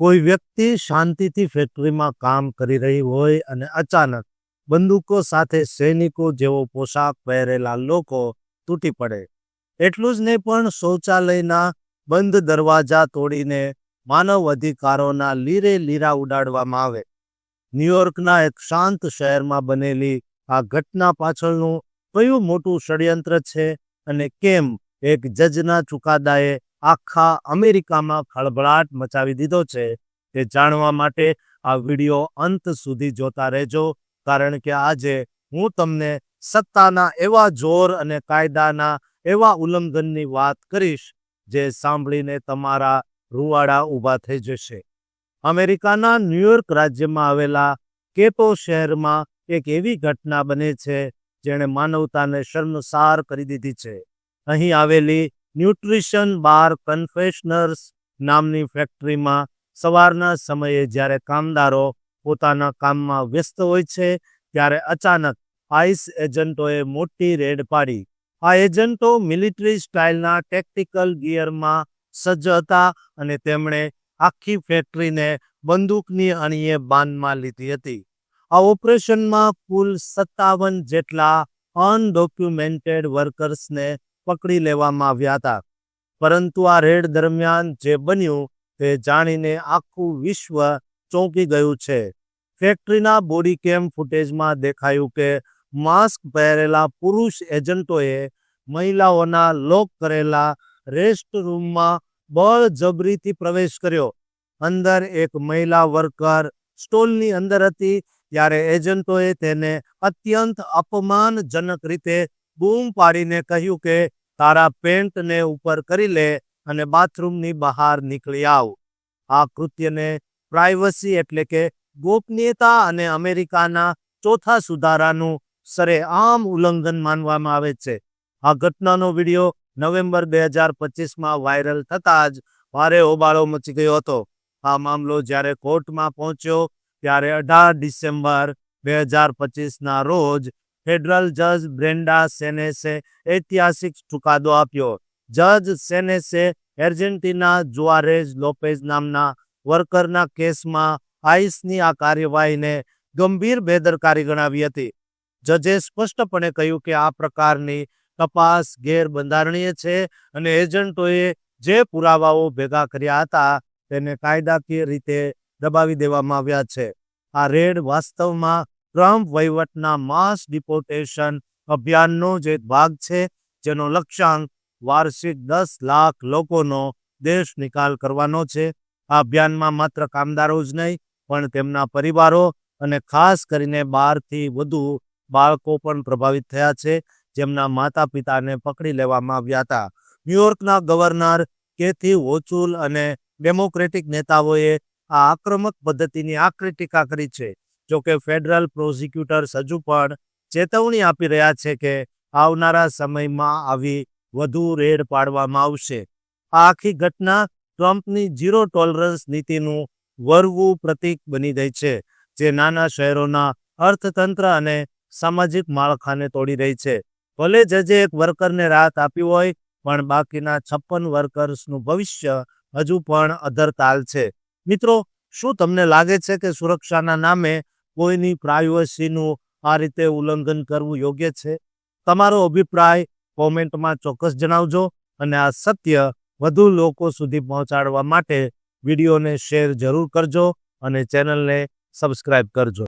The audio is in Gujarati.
કોઈ વ્યક્તિ શાંતિથી ફેક્ટરીમાં કામ કરી રહી હોય અને અચાનક બંદૂકો સાથે સૈનિકો જેવો પોશાક પહેરેલા લોકો તૂટી પડે. એટલું જ નહીં પણ શૌચાલયના બંધ દરવાજા તોડીને માનવ અધિકારોના લીરે લીરા ઉડાડવામાં આવે. ન્યુયોર્કના એક શાંત શહેરમાં બનેલી આ ઘટના પાછળનું કયું મોટું ષડયંત્ર છે અને કેમ એક જજના ચુકાદાએ આખા અમેરિકામાં ખળભળાટ મચાવી દીધો છે. તે જાણવા માટે આ વિડિયો અંત સુધી જોતા રહેજો, કારણ કે આજે હું તમને સત્તાના એવા જોર અને કાયદાના એવા ઉલ્લંઘનની વાત કરીશ, જે સાંભળીને તમારા રૂવાડા ઊભા થઈ જશે. અમેરિકાના ન્યુયોર્ક રાજ્યમાં આવેલા કેપો શહેરમાં એક એવી ઘટના બને છે, જેણે માનવતાને શર્મસાર કરી દીધી છે. અહીં આવેલી ન્યુટ્રિશન બાર કન્ફેશનર્સ નામની ફેક્ટરીમાં સવારના સમયે જ્યારે કામદારો પોતાના કામમાં વ્યસ્ત હોય છે, ત્યારે અચાનક આઈસ એજન્ટોએ મોટી રેડ પાડી. આ એજન્ટો મિલિટરી સ્ટાઇલના ટેક્ટિકલ ગિયરમાં સજ્જ હતા અને તેમણે આખી ફેક્ટરીને બંદૂકની અણીએ બાનમાં લીધી હતી. આ ઓપરેશનમાં કુલ સત્તાવન જેટલા અનડોક્યુમેન્ટેડ વર્કર્સને પકડી લેવામાં આવ્યા હતા. પરંતુ આ રેડ દરમિયાન જે બન્યું તે જાણીને આખું વિશ્વ ચોંકી ગયું છે. ફેક્ટરીના બોડી કેમ ફૂટેજમાં દેખાયું કે માસ્ક પહેરેલા પુરુષ એજન્ટોએ મહિલાઓના લોક કરેલા રેસ્ટ રૂમમાં બળજબરીથી પ્રવેશ કર્યો. અંદર એક મહિલા વર્કર સ્ટોલની અંદર હતી, ત્યારે એજન્ટોએ તેને અત્યંત અપમાનજનક રીતે બૂમ પાડીને કહ્યું કે, તારા પેન્ટને ઉપર કરી લે અને બાથરૂમની બહાર નીકળી આવ. આ કૃત્યને પ્રાઇવસી એટલે કે ગોપનીયતા અને અમેરિકાના ચોથા સુધારાનું સરેઆમ ઉલ્લંઘન માનવામાં આવે છે. આ ઘટનાનો વીડિયો નવેમ્બર બે હજાર પચીસમાં વાયરલ થતાં જ ભારે હોબાળો મચી ગયો હતો. આ મામલો જ્યારે કોર્ટમાં પહોંચ્યો, ત્યારે અઢાર ડિસેમ્બર બે હજાર પચીસના રોજ ફેડરલ જજ બ્રેન્ડા સેનેસે ઐતિહાસિક ચુકાદો આપ્યો. જજ સેનેસે એર્જેન્ટિના જુઆરેઝ લોપેઝ નામના વર્કરના કેસમાં આઈસની આ કાર્યવાહીને ગંભીર બેદરકારી ગણાવી હતી. જજે સ્પષ્ટપણે કહ્યું કે આ પ્રકારની તપાસ ગેરબંધારણીય છે અને એજન્ટોએ જે પુરાવાઓ ભેગા કર્યા હતા તેને કાયદાકીય રીતે દબાવી દેવામાં આવ્યા છે. આ રેડ વાસ્તવમાં ટ્રમ્પ વહીવટના માસ ડિપોર્ટેશન અભિયાનનો જે ભાગ છે, જેનો લક્ષ્યાંક વાર્ષિક દસ લાખ લોકોનો દેશ નિકાલ કરવાનો છે. આ અભિયાનમાં માત્ર કામદારો જ નહીં, પણ તેમના પરિવારો અને ખાસ કરીને બારથી વધુ બાળકો પણ પ્રભાવિત થયા છે, જેમના માતા પિતાને પકડી લેવામાં આવ્યા હતા. ન્યુયોર્કના ગવર્નર કેથી વોચુલ અને ડેમોક્રેટિક નેતાઓએ આ આક્રમક પદ્ધતિની આકરી ટીકા કરી છે. જોકે ફેડરલ પ્રોસિક્યુટર્સ હજુ પણ ચેતવણી આપી રહ્યા છે કે આવનારા સમયમાં આવી વધુ રેડ પાડવામાં આવશે. આ આખી ઘટના ટ્રમ્પની ઝીરો ટોલરન્સ નીતિનું વરવું પ્રતીક બની ગઈ છે, જે નાના શહેરોના અર્થતંત્ર અને સામાજિક માળખાને તોડી રહી છે. ભલે જજે એક વર્કરને રાહત આપી હોય, પણ બાકીના છપ્પન વર્કર્સનું ભવિષ્ય હજુ પણ અધરતાલ છે. મિત્રો, શું તમને લાગે છે કે સુરક્ષાના નામે કોઈની પ્રાઇવસીનું આ રીતે ઉલ્લંઘન કરવું યોગ્ય છે? તમારો અભિપ્રાય કોમેન્ટમાં ચોક્કસ જણાવજો અને આ સત્ય વધુ લોકો સુધી પહોંચાડવા માટે વિડીયોને શેર જરૂર કરજો અને ચેનલને સબસ્ક્રાઇબ કરજો.